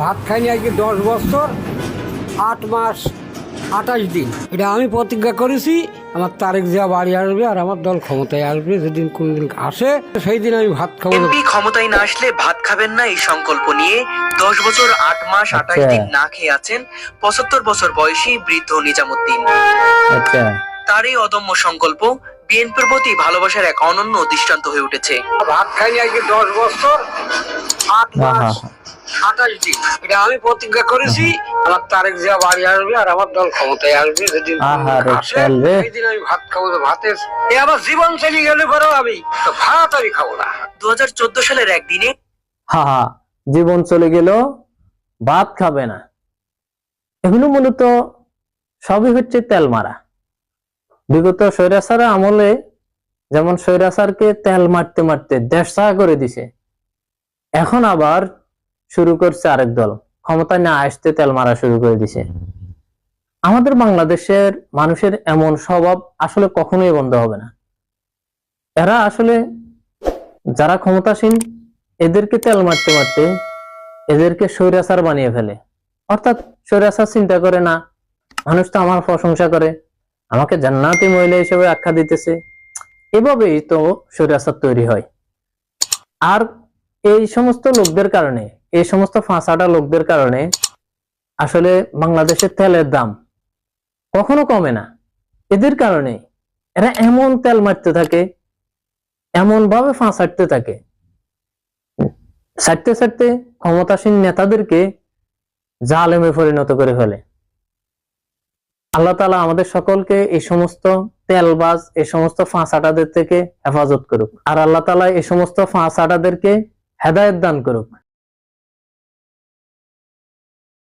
ভাত খাইনি আজকে দশ বছর আট মাস আঠাশ দিন। এটা আমি প্রতিজ্ঞা করেছি আমার তারেক জিয়া বাড়ি আসবে আর আমার দল ক্ষমতায় আসবে যেদিন কোনদিন আসে সেই দিন আমি ভাত খাব। এমপি ক্ষমতায় না আসলে ভাত খাবেন না এই সংকল্প নিয়ে দশ বছর আট মাস আঠাশ আচ্ছা। দিন না খেয়ে আছেন পঁচাত্তর বছর বয়সী বৃদ্ধ নিজামুদ্দিন। আচ্ছা। তার এই অদম্য সংকল্প বিএনপির প্রতি ভালোবাসার এক অনন্য দৃষ্টান্ত হয়ে উঠেছে। ভাত খাইনি আজকে দশ বছর আট মাস দিন এটা আমি প্রতিজ্ঞা করেছি আমার তারেক জিয়া বাড়ি আসবে আর আমার দল ক্ষমতায় আসবে যেদিন আহা কোনদিন রে, আসে চলবে। সেই দিন আমি ভাত খাব ভাতের এ আমার জীবন চলে গেলে পরেও আমি তো ভাত আমি খাব না। দু সালের একদিনে হা হা জীবন চলে গেল ভাত খাবে না। এগুলো মূলত সবই হচ্ছে তেল মারা বিগত স্বৈরাচার আমলে যেমন স্বৈরাচারকে তেল মারতে মারতে দেশ করে দিছে এখন আবার শুরু করছে আরেক দল। ক্ষমতায় না আসতে তেল মারা শুরু করে দিছে। আমাদের বাংলাদেশের মানুষের এমন স্বভাব আসলে কখনোই বন্ধ হবে না। এরা আসলে যারা ক্ষমতাসীন, এদেরকে তেল মারতে মারতে এদেরকে স্বৈরাচার বানিয়ে ফেলে। অর্থাৎ স্বৈরাচার চিন্তা করে না, মানুষ তো আমার প্রশংসা করে, আমাকে জান্নাতি মহিলা হিসেবে আখ্যা দিতেছে। এভাবেই তো স্বৈরাচার তৈরি হয়। আর এই সমস্ত লোকদের কারণে এই সমস্ত ফাঁসাটা লোকদের কারণে আসলে বাংলাদেশের তেলের দাম কখনো কমে না। এদের কারণে এরা এমন তেল মারতে থাকে এমন ভাবে ফাঁস হাঁটতে থাকে। ছাড়তে ছাড়তে ক্ষমতাসীন নেতাদেরকে জালেমে পরিণত করে ফেলে। আল্লাহ তালা আমাদের সকলকে এই সমস্ত তেলবাজ, এই সমস্ত ফাঁসাটাদের থেকে হেফাজত করুক। আর আল্লাহ তালা এই সমস্ত ফাঁসাটাদেরকে হেদায়ত দান করুক।